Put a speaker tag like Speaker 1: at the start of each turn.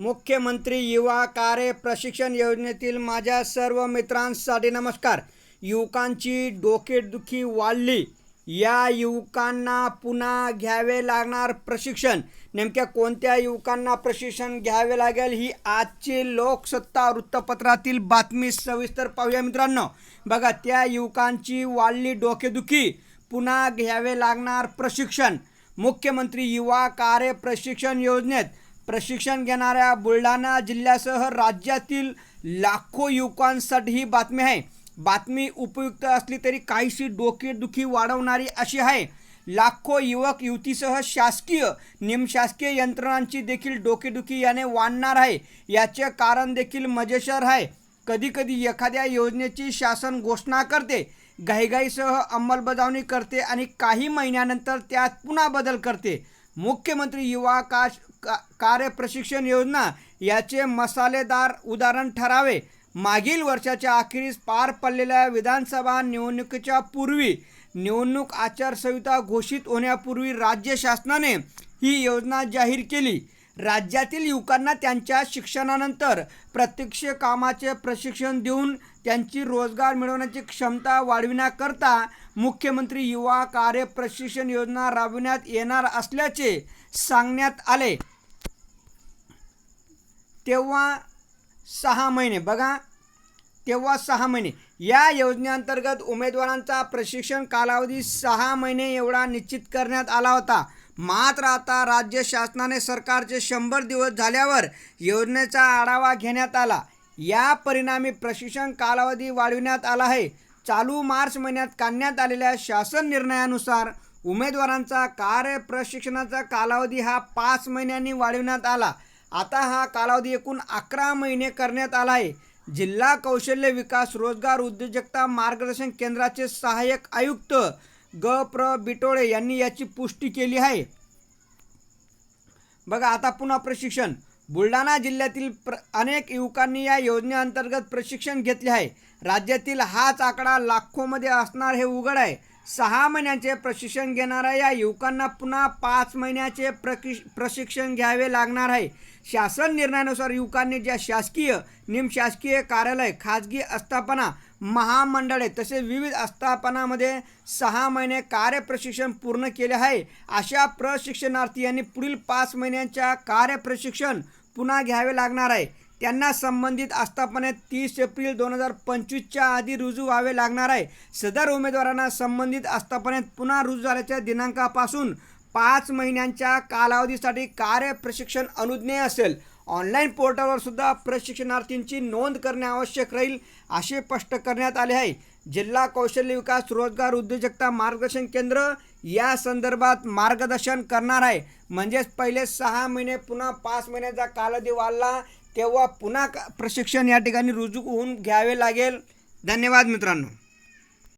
Speaker 1: मुख्यमंत्री युवा कार्य प्रशिक्षण योजनेतील माझ्या सर्व मित्रांसाठी नमस्कार. युवकांची डोकेदुखी वाढली. या युवकांना पुन्हा घ्यावे लागणार प्रशिक्षण. नेमक्या कोणत्या युवकांना प्रशिक्षण घ्यावे लागेल ही आजची लोकसत्ता वृत्तपत्रातील बातमी सविस्तर पाहूया मित्रांनो. बघा त्या युवकांची वाढली डोकेदुखी पुन्हा घ्यावे लागणार प्रशिक्षण. मुख्यमंत्री युवा कार्य प्रशिक्षण योजनेत प्रशिक्षण घेणाऱ्या बुलढाणा जिल्ह्यासह राज्यातील लाखो युवकांसाठी ही बातमी आहे. बातमी उपयुक्त असली तरी काहीशी डोकेदुखी वाढवणारी अशी आहे. लाखो युवक युवतीसह शासकीय निमशासकीय यंत्रणांची देखील डोकेदुखी याने वाढणार आहे. याचे कारण देखील मजेशीर आहे. कधीकधी एखाद्या योजनेची शासन घोषणा करते घाईघाईसह अंमलबजावणी करते आणि काही महिन्यानंतर त्यात पुन्हा बदल करते. मुख्यमंत्री युवा काश का कार्य प्रशिक्षण योजना याचे मसालेदार उदाहरण ठरावे. मागील वर्षाच्या अखेरीस पार पडलेल्या विधानसभा निवडणुकीच्या पूर्वी निवडणूक आचारसंहिता घोषित होण्यापूर्वी राज्य शासनाने ही योजना जाहीर केली. राज्यातील युवकांना त्यांच्या शिक्षणानंतर प्रत्यक्ष कामाचे प्रशिक्षण देऊन त्यांची रोजगार मिळवण्याची क्षमता वाढविण्याकरता मुख्यमंत्री युवा कार्य प्रशिक्षण योजना राबविण्यात येणार असल्याचे सांगण्यात आले. तेव्हा सहा महिने बघा. तेव्हा सहा महिने. या योजनेअंतर्गत उमेदवारांचा प्रशिक्षण कालावधी सहा महिने एवढा निश्चित करण्यात आला होता. मात्र आता राज्य शासनाने सरकारचे शंभर दिवस झाल्यावर योजनेचा आढावा घेण्यात आला. या परिणामी प्रशिक्षण कालावधी वाढविण्यात आला आहे. चालू मार्च महिन्यात काढण्यात आलेल्या शासन निर्णयानुसार उमेदवारांचा कार्य प्रशिक्षणाचा कालावधी हा पाच महिन्यांनी वाढविण्यात आला. आता हा कालावधी एकूण अकरा महिने करण्यात आला आहे. जिल्हा कौशल्य विकास रोजगार उद्योजकता मार्गदर्शन केंद्राचे सहाय्यक आयुक्त ग. प्र. बिटोळे यांनी याची पुष्टी केली आहे. बघा आता पुन्हा प्रशिक्षण. बुलढाणा जिल्ह्यातील प्र अनेक युवकांनी या योजनेअंतर्गत प्रशिक्षण घेतले आहे. राज्यातील हाच आकडा लाखोमध्ये असणार हे उघड आहे. सहा महिन्याचे प्रशिक्षण घेणाऱ्या या युवकांना पुन्हा पाच महिन्याचे प्रकि प्रशिक्षण घ्यावे लागणार आहे. शासन निर्णयानुसार युवकांनी ज्या शासकीय निमशासकीय कार्यालय खाजगी आस्थापना महामंडळे तसे विविध आस्थापनामध्ये सहा महिने कार्यप्रशिक्षण पूर्ण केले आहे. अशा प्रशिक्षणार्थी यांनी पुढील पाच महिन्यांच्या कार्यप्रशिक्षण पुन्हा घ्यावे लागणार आहे. त्यांना संबंधित आस्थापनेत तीस एप्रिल दोन हजार पंचवीसच्या आधी रुजू व्हावे लागणार आहे. सदर उमेदवारांना संबंधित आस्थापनेत पुन्हा रुजू झाल्याच्या दिनांकापासून पाच महिन्यांच्या कालावधीसाठी कार्य प्रशिक्षण अनुज्ञेय असेल. ऑनलाईन पोर्टलवर सुद्धा प्रशिक्षणार्थींची नोंद करणे आवश्यक राहील असे स्पष्ट करण्यात आले आहे. जिल्हा कौशल्य विकास रोजगार उद्योजकता मार्गदर्शन केंद्र या संदर्भात मार्गदर्शन करणार आहे. म्हणजेच पहिले सहा महिने पुन्हा पाच महिन्याचा कालावधी वाढला तेव्हा पुन्हा का- प्रशिक्षण या ठिकाणी रुजू होऊन घ्यावे लागेल. धन्यवाद मित्रांनो.